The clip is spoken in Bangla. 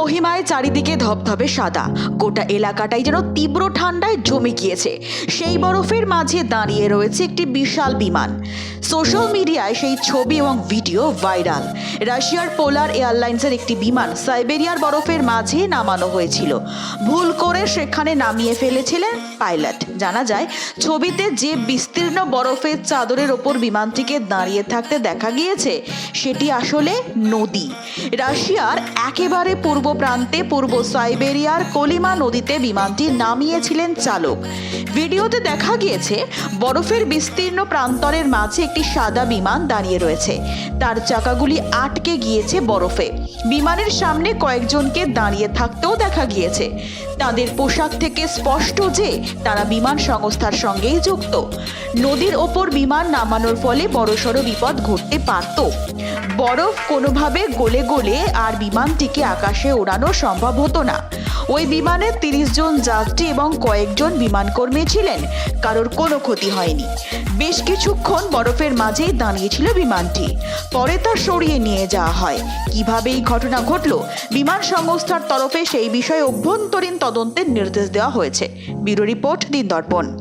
মহিমায় চারিদিকে ধপধপে সাদা। গোটা এলাকাটাই যেন তীব্র ঠান্ডায় জমে গিয়েছে সেই বরফের মাঝে দাঁড়িয়ে রয়েছে একটি বিশাল বিমান। সোশ্যাল মিডিয়ায় সেই ছবি এবং ভিডিও ভাইরাল। রাশিয়ার পোলার এয়ারলাইন্সের একটি বিমান সাইবেরিয়ার বরফের মাঝে নামানো হয়েছিল। ভুল করে সেখানে নামিয়ে ফেলেছিলেন পাইলট। জানা যায়, ছবিতে যে বিস্তীর্ণ বরফের চাদরের ওপর বিমানটিকে দাঁড়িয়ে থাকতে দেখা গিয়েছে, সেটি আসলে নদী। রাশিয়ার একেবারে পূর্ব প্রান্তে পূর্ব সাইবেরিয়ার কলিমা নদীতে বিমানটি নামিয়েছিলেন চালক। ভিডিওতে দেখা গিয়েছে, বরফের বিস্তীর্ণ প্রান্তরের মাঝে একটি সাদা বিমান দাঁড়িয়ে রয়েছে। তার চাকাগুলি আটকে গিয়েছে বরফে। বিমানের সামনে কয়েকজনকে দাঁড়িয়ে থাকতেও দেখা গিয়েছে। তাদের পোশাক থেকে স্পষ্ট যে তারা বিমান সংস্থার সঙ্গেই যুক্ত। নদীর ওপর বিমান নামানোর ফলে বড়সড় বিপদ ঘটতে পারত। বরফ কোনোভাবে গলে গলে আর বিমানটিকে আকাশে ওড়ানো সম্ভব হতো না। ওই বিমানে তিরিশ জন যাত্রী এবং কয়েকজন বিমানকর্মী ছিলেন। কারোর কোনো ক্ষতি হয়নি। বেশ কিছুক্ষণ বরফের মাঝেই দাঁড়িয়েছিল বিমানটি। পরে তা সরিয়ে নিয়ে যাওয়া হয়। কীভাবে এই ঘটনা ঘটল? বিমান সংস্থার তরফে সেই বিষয়ে অভ্যন্তরীণ তদন্তের নির্দেশ দেওয়া হয়েছে। ব্যুরো রিপোর্ট দিন দর্পণ